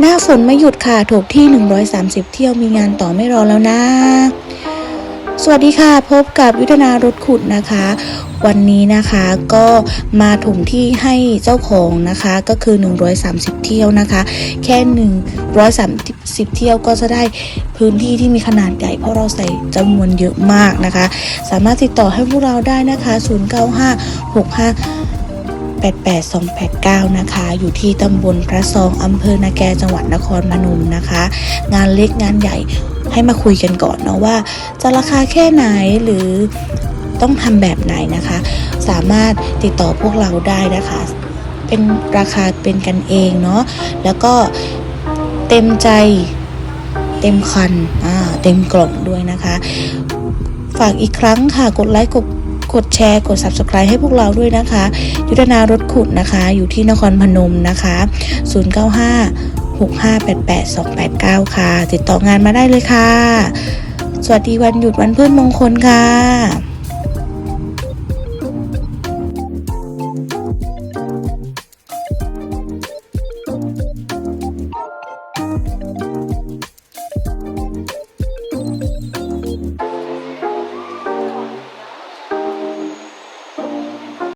หน้าฝนไม่หยุดค่ะถูกที่ 130 เที่ยวมีงานต่อไม่รอแล้วนะ สวัสดีค่ะพบกับยุทธนารถขุดนะคะ วันนี้นะคะก็มาถมที่ให้เจ้าของนะคะก็คือ 130 เที่ยวนะคะ แค่ 130 เที่ยวก็จะได้พื้นที่ที่มีขนาดใหญ่เพราะเราใส่จำนวนเยอะมากนะคะ สามารถติดต่อให้พวกเราได้นะคะ 88289 นะคะ อยู่ที่ตำบลพระซองอำเภอนาแกจังหวัดนครพนมนะคะ งานเล็กงานใหญ่ให้มาคุยกันก่อนเนาะว่า จะราคาแค่ไหนหรือต้องทำแบบไหนนะคะ สามารถติดต่อพวกเราได้นะคะ เป็นราคาเป็นกันเองเนาะแล้วก็เต็มใจเต็มคันอ่าเต็มกล่องด้วยนะคะ ฝากอีกครั้งค่ะกดไลค์กด กดแชร์กด subscribe ให้พวกเราด้วยนะคะ ยุทธนารถขุดนะคะ อยู่ที่นครพนมนะคะ 095 6588 289 ค่ะ ติดต่องานมาได้เลยค่ะ สวัสดีวันหยุดวันพืชมงคลค่ะ